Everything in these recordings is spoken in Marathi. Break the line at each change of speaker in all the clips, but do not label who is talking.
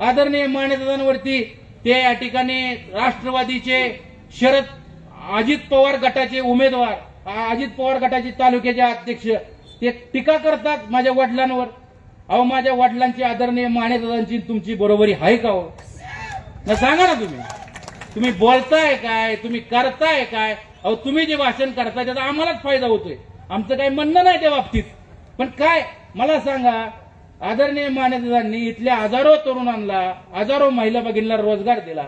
आदरणीय मान्यतांवरती ते या ठिकाणी राष्ट्रवादीचे शरद अजित पवार गटाचे उमेदवार अजित पवार गटाचे तालुक्याचे अध्यक्ष ते टीका करतात माझ्या वडिलांवर. अहो माझ्या वडिलांची आदरणीय मान्यतांची तुमची बरोबरी आहे का हो? ना सांगा ना तुम्ही. तुम्ही बोलताय काय? तुम्ही करताय काय? अहो तुम्ही जे भाषण करताय त्याचा आम्हालाच फायदा होतोय. आमचं काही म्हणणं नाही त्या बाबतीत. पण काय? मला सांगा आदरणीय मान्यतांनी इथल्या हजारो तरुणांना हजारो महिला भगिनीला रोजगार दिला.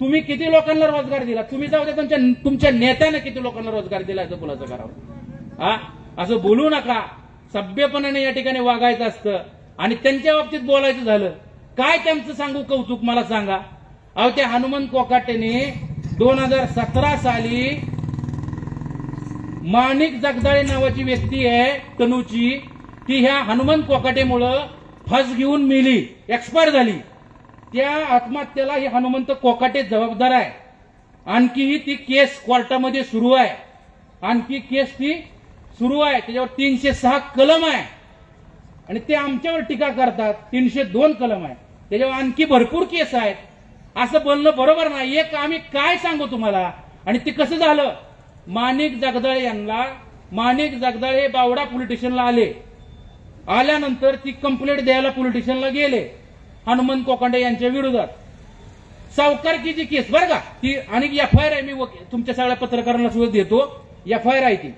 तुम्ही किती लोकांना रोजगार दिला? तुम्ही जाऊ द्या तुमच्या तुमच्या नेत्यानं किती लोकांना रोजगार दिला याचं बोलायचं करावं? हा? असं बोलू नका. सभ्यपणाने या ठिकाणी वागायचं असतं. आणि त्यांच्या बाबतीत बोलायचं झालं. काय त्यांचं सांगू कौतुक मला सांगा. अहो त्या हनुमंत कोकाटेने दोन हजार सतरा साली माणिक जगदाळे नावाची व्यक्ती आहे तनूची. ती ह्या हनुमंत कोकाटेमुळं फस घेऊन मेली एक्सपायर झाली. त्या आत्महत्येला हे हनुमंत कोकाटे जबाबदार आहे. आणखीही ती केस कोर्टामध्ये सुरू आहे. आणखी केस ती सुरू आहे. त्याच्यावर तीनशे सहा कलम आहे. आणि ते आमच्यावर टीका करतात. तीनशे दोन कलम आहे. त्याच्यावर आणखी भरपूर केस आहेत. असं बोलणं बरोबर नाही एक आम्ही काय सांगू तुम्हाला? आणि ते कसं झालं? माणिक जगदाळे यांना माणिक जगदाळे बावडा पोलीस स्टेशनला आले. आल्यानंतर ती कंप्लेंट द्यायला पोलिटिशियनला गेले. हनुमंत कोकांडे यांच्या विरोधात. सावकारकीची केस बरं का ती आणि एफ आय आर आहे मी तुमच्या सगळ्या पत्रकारांना सुद्धा देतो. एफ आय आर आहे ती.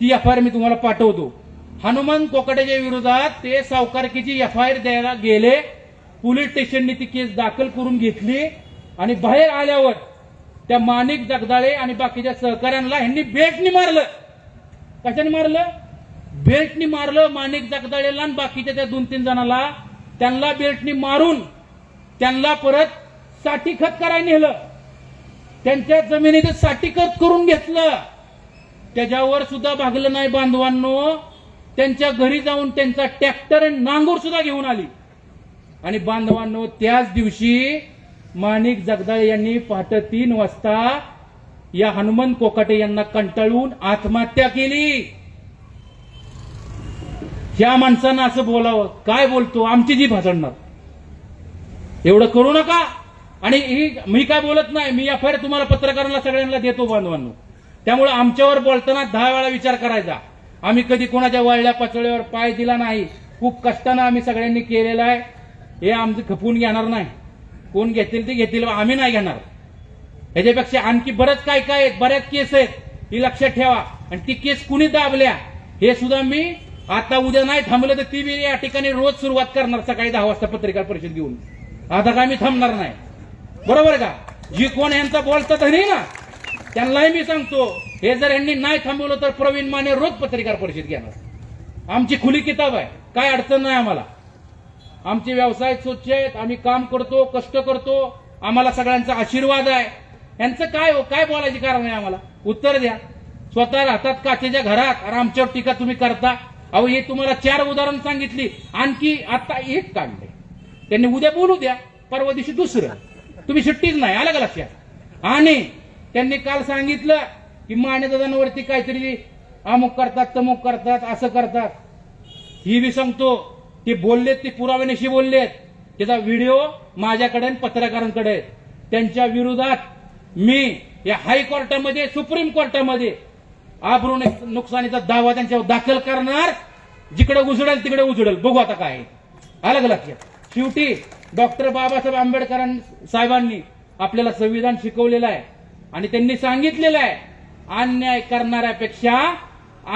ती एफ आय आर मी तुम्हाला पाठवतो. हनुमंत कोकाटेच्या विरोधात ते सावकारकीची एफ आय आर द्यायला गेले. पोलीस स्टेशनने ती केस दाखल करून घेतली. आणि बाहेर आल्यावर त्या माणिक जगदाळे आणि बाकीच्या सहकाऱ्यांना ह्यांनी बेटनी मारलं. कशाने मारलं? बेल्टनी मारलं माणिक जगदाळेला आणि बाकीच्या त्या दोन तीन जणाला. त्यांना बेल्टनी मारून त्यांना परत साठी खत करायला नेलं. त्यांच्या जमिनीचं साठी खत करून घेतलं. त्याच्यावर सुद्धा भागलं नाही बांधवांनो. त्यांच्या घरी जाऊन त्यांचा ट्रॅक्टर आणि नांगूर सुद्धा घेऊन आली. आणि बांधवांनो त्याच दिवशी माणिक जगदाळे यांनी पहाटे तीन वाजता या हनुमंत कोकाटे यांना कंटाळून आत्महत्या केली. ज्या माणसानं असं बोलावं काय बोलतो आमची जी भासडणार एवढं करू नका. आणि ही मी काय बोलत नाही मी एफ आय तुम्हाला पत्रकारांना सगळ्यांना देतो बांधवांनो. त्यामुळे आमच्यावर बोलताना दहा वेळा विचार करायचा. आम्ही कधी कोणाच्या वळल्या पचळ्यावर पाय दिला नाही. खूप कष्टानं आम्ही सगळ्यांनी केलेलं आहे. हे आमचं खपून घेणार नाही. कोण घेतील ते घेतील आम्ही नाही घेणार. ह्याच्यापेक्षा आणखी बरंच काय काय आहेत बऱ्याच केस आहेत. ही लक्षात ठेवा. आणि ती केस कुणी दाबल्या हे सुद्धा मी आता उद्या नाही थांबलं तर ती या ठिकाणी रोज सुरुवात करणार सकाळी दहा वाजता पत्रकार परिषद घेऊन. आता काय मी थांबणार नाही. बरोबर का? जी कोण यांचा बोलता धनी ना? त्यांनाही मी सांगतो हे जर यांनी नाही थांबवलं तर प्रवीण माने रोज पत्रकार परिषद घेणार. आमची खुली किताब आहे. काय अडचण नाही आम्हाला. आमचे व्यवसाय स्वच्छ आहेत आम्ही काम करतो कष्ट करतो. आम्हाला सगळ्यांचा आशीर्वाद आहे. यांचं काय हो? काय बोलायची कारण आहे आम्हाला? उत्तर द्या. स्वतः राहतात काचेच्या घरात. आणि आमच्यावर टीका तुम्ही करता. अहो हे तुम्हाला चार उदाहरण सांगितली. आणखी आता एक काढले त्यांनी उद्या बोलू द्या परवा दिवशी दुसरं. तुम्ही सुट्टीच नाही आलं का लक्षात? आणि त्यांनी काल सांगितलं की मान्यदादांवरती काहीतरी अमुक करतात तमुक करतात असं करतात. ही बी सांगतो ते बोललेत ते पुराव्यानिशी बोललेत. त्याचा व्हिडिओ माझ्याकडे आणि पत्रकारांकडे त्यांच्या विरोधात मी या हायकोर्टामध्ये सुप्रीम कोर्टामध्ये आबरू नुकसानीचा दावा त्यांच्यावर दाखल करणार. जिकडे उजडेल तिकडे उजडेल. बघू आता काय आलं लक्षात? शेवटी डॉक्टर बाबासाहेब आंबेडकर साहेबांनी आपल्याला संविधान शिकवलेलं आहे. आणि त्यांनी सांगितलेलं आहे अन्याय करणाऱ्यापेक्षा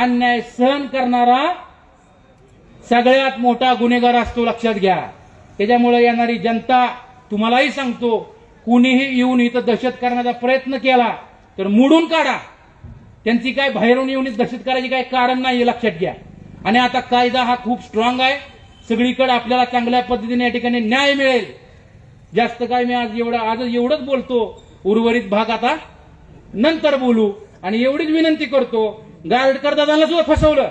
अन्याय सहन करणारा सगळ्यात मोठा गुन्हेगार असतो लक्षात घ्या. त्याच्यामुळे येणारी जनता तुम्हालाही सांगतो कुणीही येऊन इथं दहशत करण्याचा प्रयत्न केला तर मोडून काढा. त्यांची काय बाहेरून येऊन इथं दहशत करायची काय कारण नाही हे लक्षात घ्या. आणि आता कायदा हा खूप स्ट्रॉंग आहे. सगळीकडे आपल्याला चांगल्या पद्धतीने या ठिकाणी न्याय मिळेल. जास्त काय मी आज एवढं आज एवढंच बोलतो. उर्वरित भाग आता नंतर बोलू. आणि एवढीच विनंती करतो गारडकर दादांना सुद्धा फसवलं.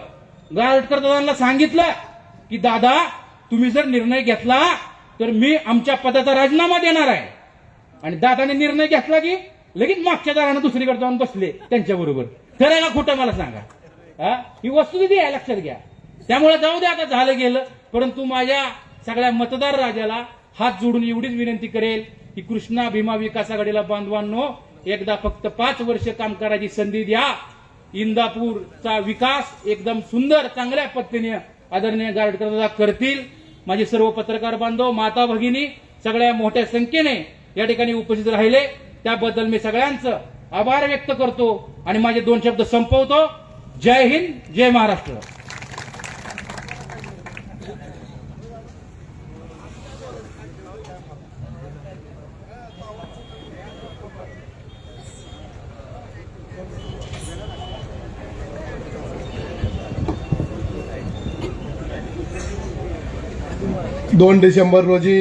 गारडकर दादांना सांगितलं की दादा तुम्ही जर निर्णय घेतला तर मी आमच्या पदाचा राजीनामा देणार आहे. आणि दादाने निर्णय घेतला की लगेच मागच्या दारानं दुसरीकडे जाऊन बसले त्यांच्याबरोबर खरं का खोटं मला सांगा. हा? ही वस्तुस्थिती आहे लक्षात घ्या. त्यामुळे जाऊ दे आता झालं गेलं. परंतु माझ्या सगळ्या मतदार राजाला हात जोडून एवढीच विनंती करेल की कृष्णा भीमा विकास आघाडीला बांधवांनो एकदा फक्त पाच वर्ष काम करायची संधी द्या. इंदापूरचा विकास एकदम सुंदर चांगल्या पद्धतीने आदरणीय गारडकर करतील. माझे सर्व पत्रकार बांधव माता भगिनी सगळ्या मोठ्या संख्येने या ठिकाणी उपस्थित राहिले. त्याबद्दल मी सगळ्यांचं आभार व्यक्त करतो आणि माझे दोन शब्द संपवतो. जय हिंद जय महाराष्ट्र.
दोन डिसेंबर रोजी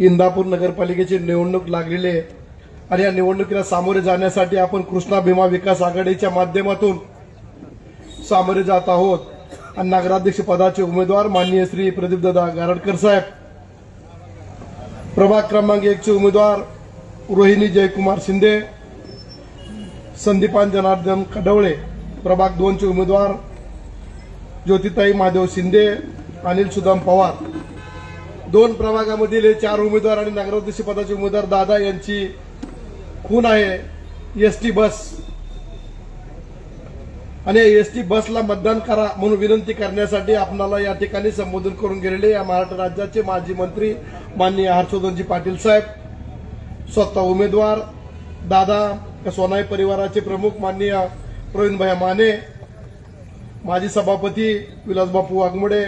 इंदापूर नगरपालिकेची निवडणूक लागलेली आहे. आणि या निवडणुकीला सामोरे जाण्यासाठी आपण कृष्णा भीमा विकास आघाडीच्या माध्यमातून सामोरे जात आहोत. आणि नगराध्यक्ष पदाचे उमेदवार माननीय श्री प्रदीपदादा गारडकर साहेब. प्रभाग क्रमांक एकचे उमेदवार रोहिणी जयकुमार शिंदे संदीपान जनार्दन कडवळे प्रभाग दोनचे उमेदवार ज्योतिताई महादेव शिंदे अनिल सुदाम पवार. दोन प्रभागामधील चार उमेदवार आणि नगराध्यक्ष पदाचे उमेदवार दादा यांची खून आहे. S T bus. आणि एस टी बसला मतदान करा म्हणून विनंती करण्यासाठी आपणाला या ठिकाणी संबोधन करून गेलेले या महाराष्ट्र राज्याचे माजी मंत्री माननीय हर्षवर्धनजी पाटील साहेब स्वतः उमेदवार दादा सोनाई परिवाराचे प्रमुख माननीय प्रवीणभाई माने माजी सभापती विलासबापू वाघमोडे